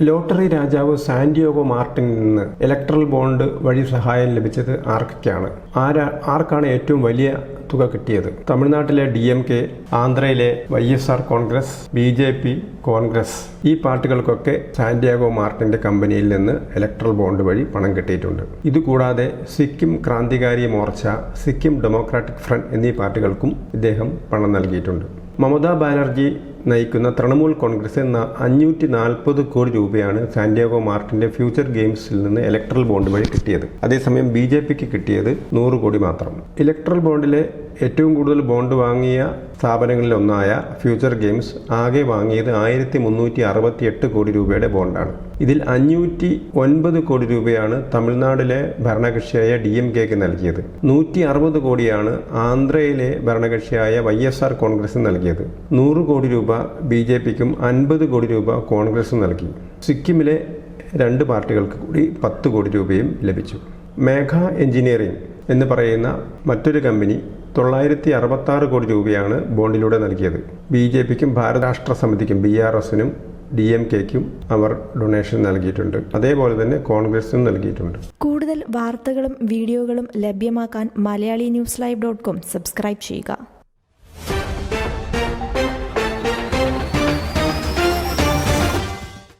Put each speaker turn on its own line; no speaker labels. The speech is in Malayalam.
ലോട്ടറി രാജാവ് സാന്റിയോഗോ മാർട്ടിനിൽ നിന്ന് ഇലക്ട്രൽ ബോണ്ട് വഴി സഹായം ലഭിച്ചത് ആർക്കൊക്കെയാണ്? ആരാ ആർക്കാണ് ഏറ്റവും വലിയ തുക കിട്ടിയത്? തമിഴ്നാട്ടിലെ D M K ആന്ധ്രയിലെ Y S R Congress B J P Congress. ഈ പാർട്ടികൾക്കൊക്കെ സാന്റിയാഗോ മാർട്ടിന്റെ കമ്പനിയിൽ നിന്ന് ഇലക്ട്രൽ ബോണ്ട് വഴി പണം കിട്ടിയിട്ടുണ്ട്. ഇതുകൂടാതെ സിക്കിം ക്രാന്തികാരി മോർച്ച സിക്കിം ഡെമോക്രാറ്റിക് ഫ്രണ്ട് എന്നീ പാർട്ടികൾക്കും ഇദ്ദേഹം പണം നൽകിയിട്ടുണ്ട്. മമതാ ബാനർജി നയിക്കുന്ന തൃണമൂൽ കോൺഗ്രസ് എന്ന അഞ്ഞൂറ്റി നാൽപ്പത് കോടി രൂപയാണ് സാന്റിയാഗോ മാർട്ടിന്റെ ഫ്യൂച്ചർ ഗെയിംസിൽ നിന്ന് ഇലക്ട്രൽ ബോണ്ട് വഴി കിട്ടിയത്. അതേസമയം ബി ജെ പിക്ക് കിട്ടിയത് നൂറ് കോടി മാത്രം. ഇലക്ട്രൽ ബോണ്ടിലെ ഏറ്റവും കൂടുതൽ ബോണ്ട് വാങ്ങിയ സ്ഥാപനങ്ങളിൽ ഒന്നായ ഫ്യൂച്ചർ ഗെയിംസ് ആകെ വാങ്ങിയത് ആയിരത്തി മുന്നൂറ്റി അറുപത്തി എട്ട് കോടി രൂപയുടെ ബോണ്ടാണ് ഇതിൽ അഞ്ഞൂറ്റി ഒൻപത് കോടി രൂപയാണ് തമിഴ്നാടിലെ ഭരണകക്ഷിയായ ഡി എം കെക്ക് നൽകിയത്. നൂറ്റി അറുപത് കോടിയാണ് ആന്ധ്രയിലെ ഭരണകക്ഷിയായ വൈ എസ് ആർ കോൺഗ്രസ് നൽകിയത്. നൂറ് കോടി രൂപ ബി ജെ പിക്കും അൻപത് കോടി രൂപ കോൺഗ്രസും നൽകി. സിക്കിമിലെ രണ്ട് പാർട്ടികൾക്ക് കൂടി പത്ത് കോടി രൂപയും ലഭിച്ചു. മേഘ എഞ്ചിനീയറിംഗ് എന്ന് പറയുന്ന മറ്റൊരു കമ്പനി തൊള്ളായിരത്തി അറുപത്തി ആറ് കോടി രൂപയാണ് ബോണ്ടിലൂടെ നൽകിയത്. ബി ജെ പിക്കും ഭാരതരാഷ്ട്ര സമിതിക്കും ബി ആർ എസിനും ഡി എം കെക്കും അവർ ഡൊണേഷൻ നൽകിയിട്ടുണ്ട്. അതേപോലെ തന്നെ കോൺഗ്രസിനും നൽകിയിട്ടുണ്ട്.
കൂടുതൽ വാർത്തകളും വീഡിയോകളും ലഭ്യമാക്കാൻ Malayali news live dot com subscribe ചെയ്യുക.